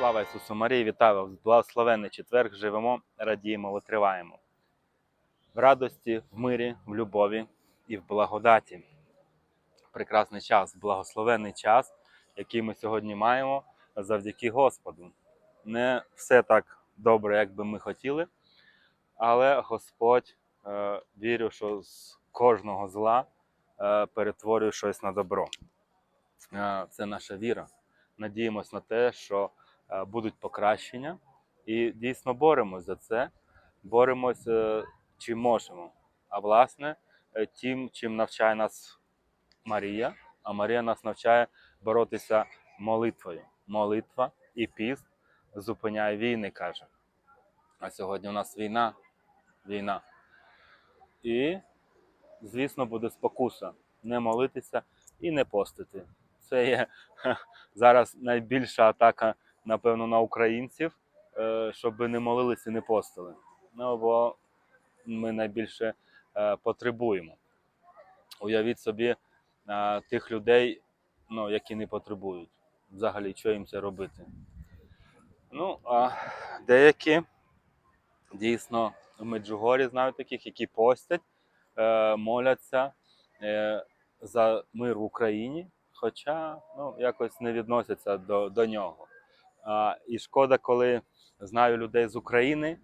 Слава Ісусу Марії, вітаю вас! Благословенний четверг, живемо, радіємо, витриваємо. В радості, в мирі, в любові і в благодаті. Прекрасний час, благословенний час, який ми сьогодні маємо завдяки Господу. Не все так добре, як би ми хотіли, але Господь е, вірю, що з кожного зла е, перетворює щось на добро. Е, це наша віра. Надіємось на те, що будуть покращення, і дійсно боремось за це. Боремось е, чим можемо. А власне, е, тим, чим навчає нас Марія. А Марія нас навчає боротися молитвою. Молитва і піст зупиняє війни, каже. А сьогодні у нас війна. Війна. І, звісно, буде спокуса не молитися і не постити. Це є зараз найбільша атака, напевно, на українців, е, щоб не молилися і не постили. Ну, бо ми найбільше е, потребуємо. Уявіть собі е, тих людей, ну, які не потребують. Взагалі, що їм це робити? Ну, а деякі дійсно в Меджугорі знаю таких, які постять, моляться за мир в Україні, хоча ну, якось не відносяться до, до нього. І шкода, коли знаю людей з України,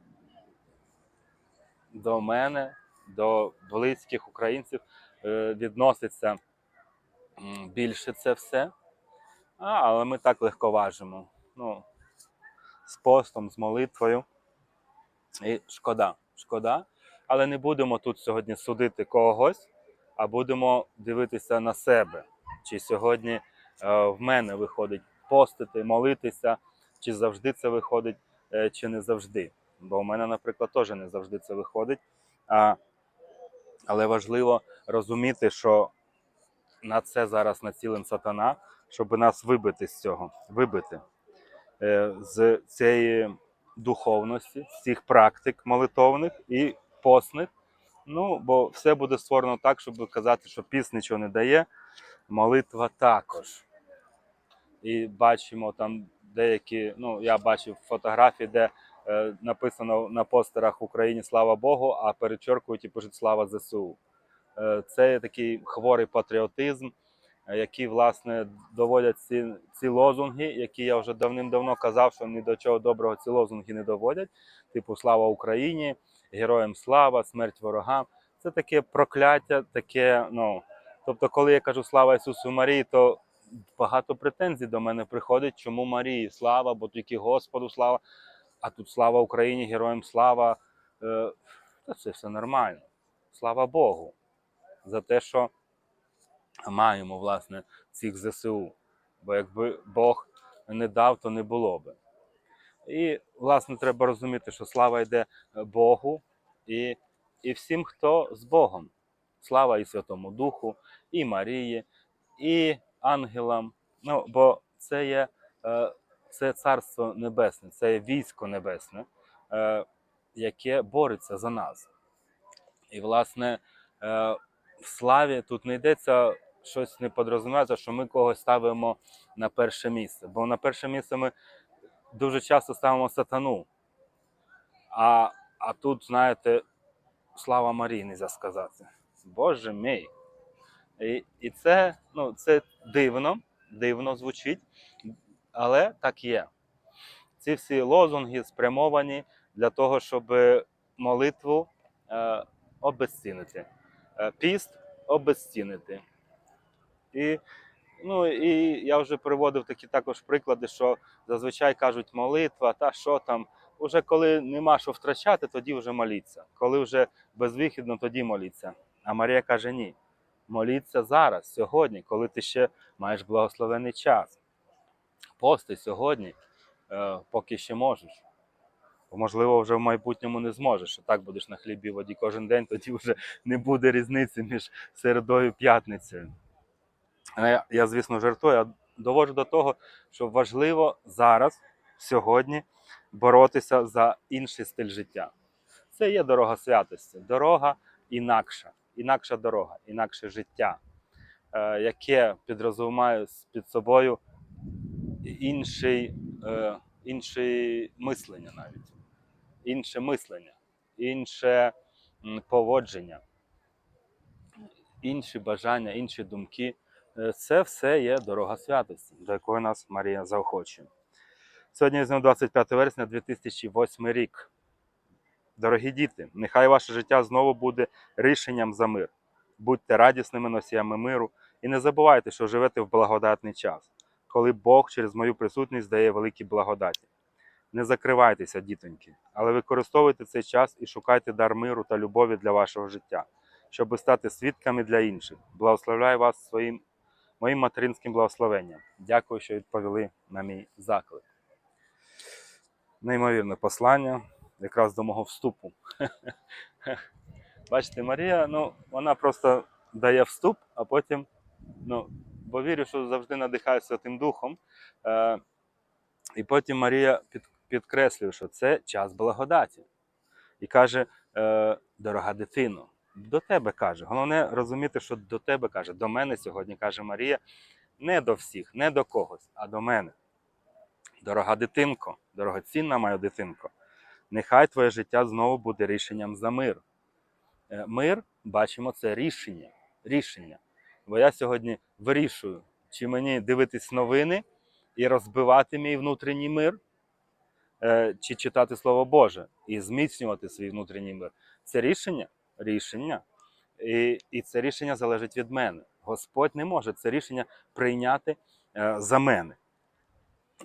до мене, до близьких українців е, відноситься більше це все. А, але ми так легко важимо. Ну, з постом, з молитвою. І шкода, шкода. Але не будемо тут сьогодні судити когось, а будемо дивитися на себе. Чи сьогодні е, в мене виходить постити, молитися, чи завжди це виходить, е, чи не завжди. Бо в мене, наприклад, теж не завжди це виходить. А, але важливо розуміти, що на це зараз націлен сатана, щоб нас вибити з цього, вибити е, з цієї духовності, з цих практик молитовних і постних. Ну, бо все буде створено так, щоб казати, що піс нічого не дає, молитва також. І бачимо там деякі, ну я бачив фотографії, де е, написано на постерах Україні Слава Богу, а перечеркують і пишуть Слава ЗСУ. Е, це такий хворий патріотизм, е, який, власне, доводять ці, ці лозунги, які я вже давним-давно казав, що ні до чого доброго ці лозунги не доводять. Типу Слава Україні, Героям слава, смерть ворогам. Це таке прокляття, таке, ну. Тобто, коли я кажу слава Ісусу Марії, то багато претензій до мене приходить, чому Марії слава, бо тільки Господу слава, а тут слава Україні, героям слава. Е, Та це все нормально. Слава Богу за те, що маємо власне цих ЗСУ. Бо якби Бог не дав, то не було би. І, власне, треба розуміти, що слава йде Богу і, і всім, хто з Богом. Слава і Святому Духу, і Марії, і ангелам. Ну, бо це є е, це царство небесне, це є військо небесне, е, яке бореться за нас. І, власне, е, в славі тут не йдеться щось не що ми когось ставимо на перше місце. Бо на перше місце ми дуже часто ставимо сатану. А, а тут, знаєте, слава Марії, нельзя сказати. Боже мій. І, і це, ну, це дивно, дивно звучить, але так є. Ці всі лозунги спрямовані для того, щоб молитву е, обезцінити, е, піст обезцінити. І, ну, і я вже приводив такі також приклади, що зазвичай кажуть молитва, та що там. Уже коли нема що втрачати, тоді вже моліться. Коли вже безвихідно, тоді моліться. А Марія каже: ні. Моліться зараз, сьогодні, коли ти ще маєш благословений час. Пости сьогодні, е, поки ще можеш. Можливо, вже в майбутньому не зможеш. Так будеш на хлібі воді кожен день, тоді вже не буде різниці між середою і п'ятницею. Я, я, звісно, жартую, я доводжу до того, що важливо зараз, сьогодні, боротися за інший стиль життя. Це є дорога святості, дорога інакша, інакша дорога, інакше життя, е, яке підрозумає під собою інший, е, інше мислення навіть, інше мислення, інше поводження, інші бажання, інші думки. Е, Це все є дорога святості, до якої нас Марія заохочує. Сьогодні 25 вересня 2008 рік. Дорогі діти, нехай ваше життя знову буде рішенням за мир. Будьте радісними носіями миру і не забувайте, що живете в благодатний час, коли Бог через мою присутність дає великі благодаті. Не закривайтеся, дітоньки, але використовуйте цей час і шукайте дар миру та любові для вашого життя, щоб стати свідками для інших. Благословляю вас своїм моїм материнським благословенням. Дякую, що відповіли на мій заклик. Неймовірне послання, якраз до мого вступу. Бачите, Марія, ну, вона просто дає вступ, а потім, ну, бо вірю, що завжди надихає Святим Духом. Е, і потім Марія під, підкреслює, що це час благодаті. І каже: е, дорога дитино, до тебе каже. Головне розуміти, що до тебе каже, до мене сьогодні каже Марія, не до всіх, не до когось, а до мене. Дорога дитинко, дорогоцінна моя дитинко, нехай твоє життя знову буде рішенням за мир. Е, Мир, бачимо, це рішення. рішення. Бо я сьогодні вирішую, чи мені дивитись новини і розбивати мій внутрішній мир, е, чи читати Слово Боже і зміцнювати свій внутрішній мир. Це рішення, рішення. І, і це рішення залежить від мене. Господь не може це рішення прийняти е, за мене.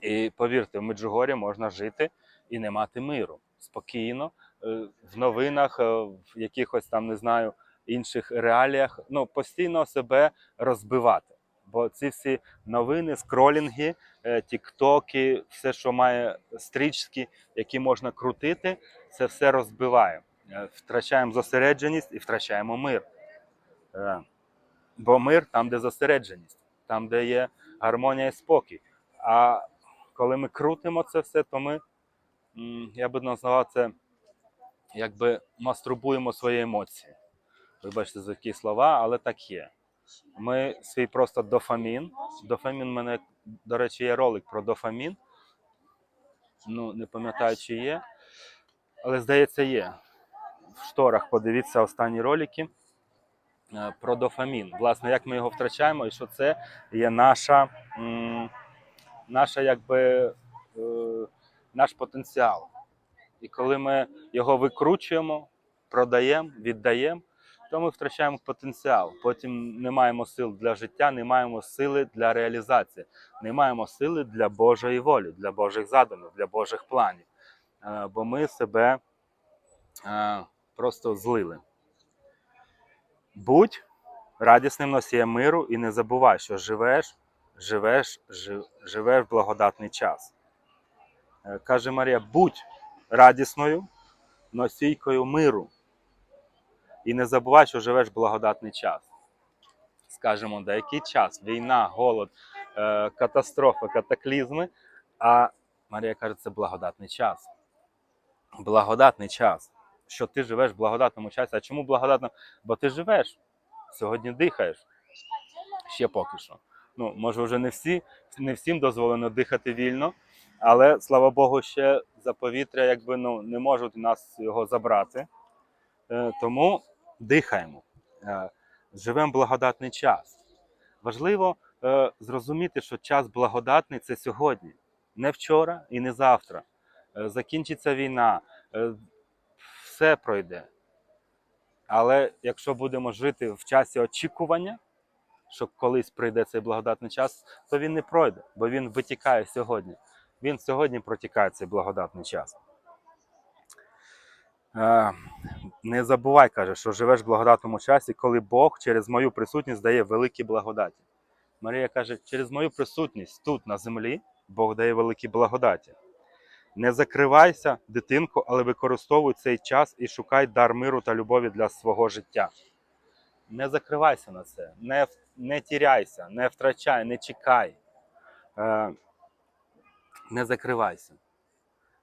І повірте, в Меджугорі можна жити і не мати миру спокійно, е, в новинах, е, в якихось там, не знаю, інших реаліях, ну, постійно себе розбивати. Бо ці всі новини, скролінги, е, тіктоки, все, що має стрічки, які можна крутити, це все розбиває. Втрачаємо зосередженість і втрачаємо мир. Бо мир там, де зосередженість, там, де є гармонія і спокій. А коли ми крутимо це все, то ми, я би назвав це, якби мастурбуємо свої емоції. Вибачте за такі слова, але так є. Ми свій просто дофамін. Дофамін мене, до речі, є ролик про дофамін. Ну, не пам'ятаю, чи є. Але здається, є. В шторах подивіться останні ролики е, про дофамін. Власне, як ми його втрачаємо, і що це є наша, наша якби, е, наш потенціал. І коли ми його викручуємо, продаємо, віддаємо, то ми втрачаємо потенціал. Потім не маємо сил для життя, не маємо сили для реалізації, не маємо сили для Божої волі, для Божих задумів, для Божих планів. Е, Бо ми себе е, просто злили. Будь радісним носієм миру і не забувай, що живеш, живеш, живеш в благодатний час. Е, Каже Марія, будь радісною носійкою миру. І не забувай, що живеш благодатний час. Скажемо, деякий час, війна, голод, е, катастрофи, катаклізми. А Марія каже, це благодатний час. Благодатний час. Що ти живеш в благодатному часі. А чому благодатно? Бо ти живеш. Сьогодні дихаєш. Ще поки що. Ну, може, вже не всі, не всім дозволено дихати вільно, але слава Богу, ще за повітря якби ну, не можуть нас його забрати. Е, тому дихаємо, е, живемо благодатний час. Важливо е, зрозуміти, що час благодатний це сьогодні, не вчора і не завтра. Закінчиться війна, все пройде. Але якщо будемо жити в часі очікування, що колись прийде цей благодатний час, то він не пройде, бо він витікає сьогодні. Він сьогодні протікає цей благодатний час. Е, не забувай, каже, що живеш в благодатному часі, коли Бог через мою присутність дає великі благодаті. Марія каже, через мою присутність тут на землі Бог дає великі благодаті. Не закривайся, дитинко, але використовуй цей час і шукай дар миру та любові для свого життя. Не закривайся на це, не, не тіряйся, не втрачай, не чекай. Е, не закривайся.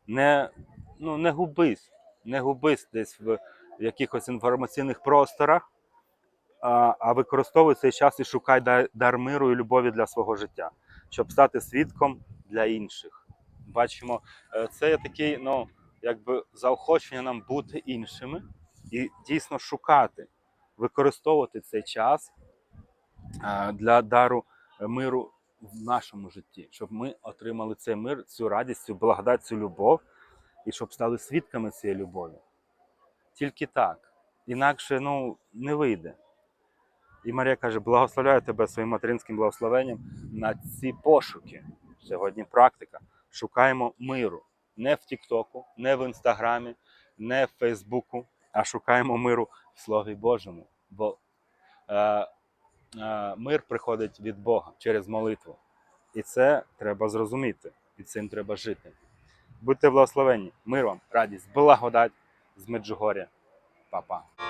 Не, ну, не губись, не губись десь в, якихось інформаційних просторах, а, а використовуй цей час і шукай дар, дар миру і любові для свого життя, щоб стати свідком для інших. бачимо, е, це є такий, ну, якби заохочення нам бути іншими і дійсно шукати, використовувати цей час е, для дару миру в нашому житті, щоб ми отримали цей мир, цю радість, цю благодать, цю любов, і щоб стали свідками цієї любові. Тільки так. Інакше ну, не вийде. І Марія каже: благословляю тебе своїм материнським благословенням на ці пошуки. Сьогодні практика. Шукаємо миру не в Тіктоку, не в Інстаграмі, не в Фейсбуку, а шукаємо миру в Слові Божому. Бо е, мир приходить від Бога через молитву. І це треба зрозуміти, і цим треба жити. Будьте благословенні, мир вам, радість, благодать з Меджугоря. Па-па.